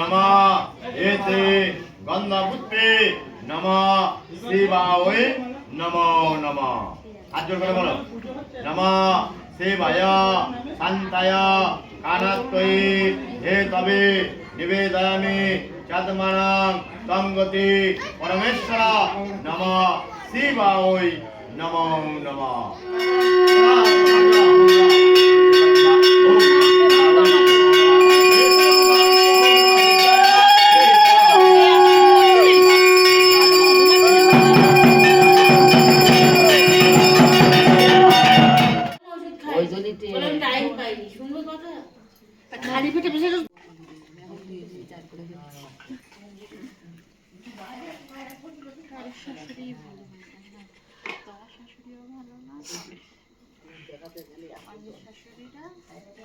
নম, এতে গন্ধপুত্রে নম শিবায় নম নম। হাত জোর করে বলো, নম শিবায় শান্তায় কানাত্ময়ী হে তবে নিবেদয়ামি চাতমানং তঙ্গতি, পরমেশ্বর, নম শিবায় নম নম।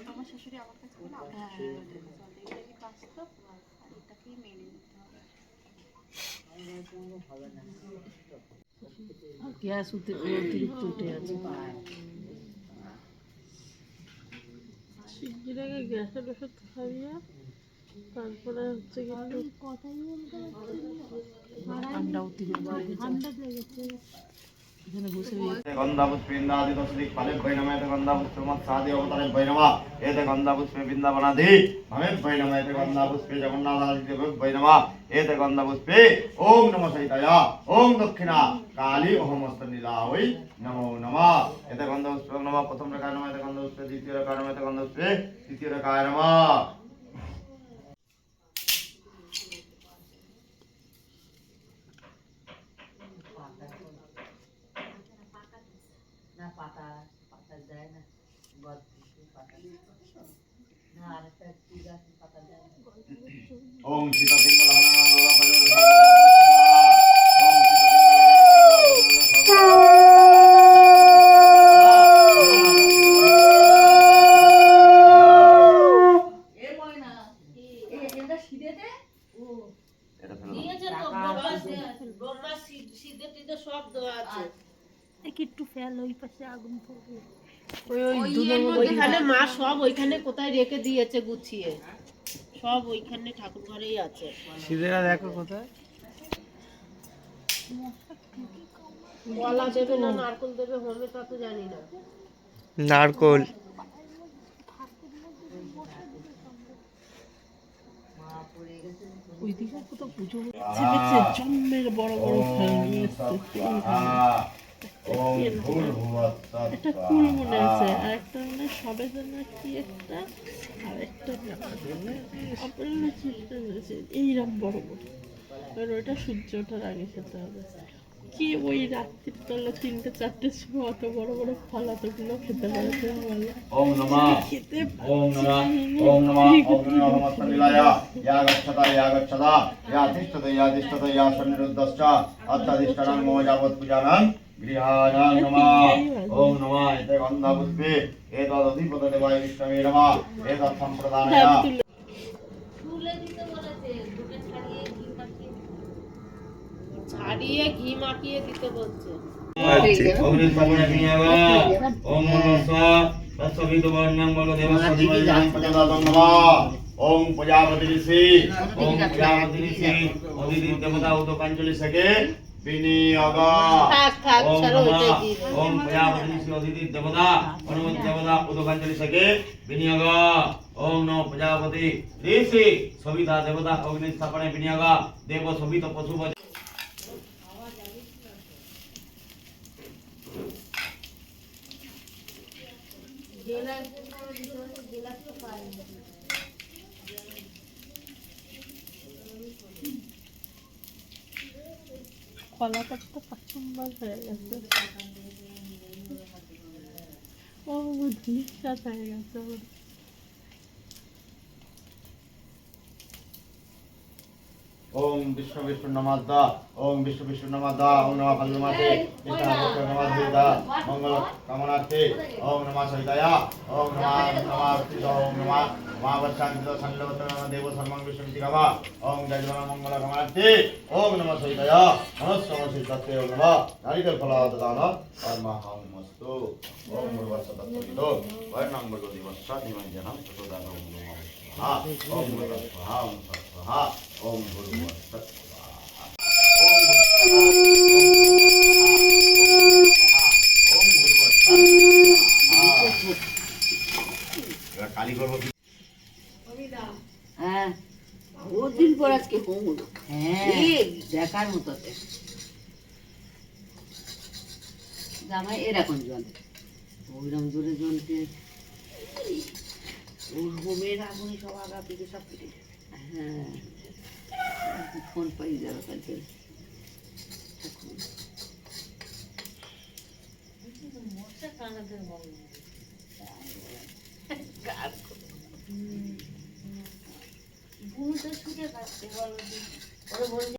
আমার শাশুড়ি আমার কাছে নিতে হবে গ্যাস উঠে অতিরিক্ত উঠে আছে। শিগগিরাগে গ্যাসের ওষুধ খাইয়ে তারপরে হচ্ছে ঠান্ডা অতিরিক্ত হয়ে গেছে এখানে বসে গন্ধাপুষ্পেন্দাদি দশদিক ফলে ভৈনম এতে গন্ধাপুষ্পমৎসাদি অবতারে ভৈনম এতে গন্ধাপুষ্পে বৃন্দাবনাদি ভমে ভৈনম এতে গন্ধাপুষ্পে জগন্নাথাদি ভৈনম এতে গন্ধাপুষ্পে ওম নম সৈতায় ওম দক্ষিণা কালী অহমস্ত নীলা ওই নমো নম। এতে গন্ধাপুষ্পে নম প্রথম রেখায় নম এতে গন্ধাপুষ্পে দ্বিতীয় রেখায় নম এতে গন্ধাপুষ্পে তৃতীয় রেখায় নম না পাতা পাতা যায় না বদৃশ্য পাতা না আরেকটা কি গাছ পাতা যায় না ওম সীতাপিঙ্গল দিয়েছে তো ডোরমাস ডোরমাস সিদ্ধে টিদ্ধে সব দেওয়া একটু ফেল ওই পাশে আগুন পড়বে ওই ওই দুধের ওইখানে মা সব ওইখানে কোথায় রেখে দিয়েছে গুছিয়ে। সব ওইখানে ঠাকুর ঘরেই আছে। সিদেরা দেখো কোথায়? কলা দেবে না নারকেল দেবে হবে তা তো জানি না। নারকোল। ওই দিকে কোথাও পুজো হচ্ছে জন্মের বড় বড় ফল একটা কুল মনে আছে আর একটা মনে সবে জন্য কি একটা আর একটা আপনার চিন্তা হয়েছে এইরকম বড় বড়। আর ওইটা সূর্য ওঠার আগে খেতে হবে। কি ওই রাত্রির বেলা তিনটে চারটের সময় অত বড় বড় ফল অতগুলো খেতে পারে খেতে ওম ওম ওম ওম বিষ্ণবে নমঃ। এতৎ সম্প্রদানায় তুলে দিতে বলেছে দুটো ছাড়িয়ে ঘি মাখিয়ে দিতে বলছে। ওম প্রচোদয়াৎ নমঃ। ওম প্রজাপতি ঋষি ওম প্রজাপতি ঋষি অদিতি দেবতা উদকাঞ্জলি থেকে বিনিয়োগ থাক থাক ওম ছাড়ো নমঃ ওইটাই দিয়ে দিও। ওম প্রজাপতি ঋষি অদিতি দেবতা অনুমতি দেবতা উদকাঞ্জলি থেকে বিনিয়োগ ওম নমঃ প্রজাপতি ঋষি সবিতা দেবতা কলাটা তো প্রথমবার হয়ে গেছে। ও নিঃশ্বাস হয়ে গেছে। ওম বিষ্ণু বিষ্ণু নমাদ্দা ওম বিষ্ণু বিষ্ণু নমাদ্দা ওম নমঃ ফাল্গুমাতে কৃষ্ণ ভক্ত নমাদ্দা মঙ্গল কামনার্থে ওম নমঃ সহিতায়া, ওম নমঃ নমঃ ওম নমঃ মহাবচ্ছাঙ্কিত সঞ্জগত নমঃ দেব সর্বং বিষ্ণু কামা ওম জয় জগন্নাথ মঙ্গল কামনার্থে ওম নমঃ সহিতায়া মনস্কম সিদ্ধার্থে ওম নমঃ নারিকেল ওম বর্ণাং ভর্গো দিবস্য নিমজ্জনম প্রচোদান ওম ওম ভূর্ভস্ব স্বাহা ওম স্বাহা কালী করব কি? হ্যাঁ বহুদিন পর আজকে হোম হলো। হ্যাঁ। দেখার মতো। জামাই এরকম জল। ওইরকম জোরে জ্বলতে ওর হোমের আগুনে সব আগা পিঠে সব পিঠে হ্যাঁ। ফোন পাই যাবে কাজে ভূমিটা ছুটে থাকছে ওরা বলছে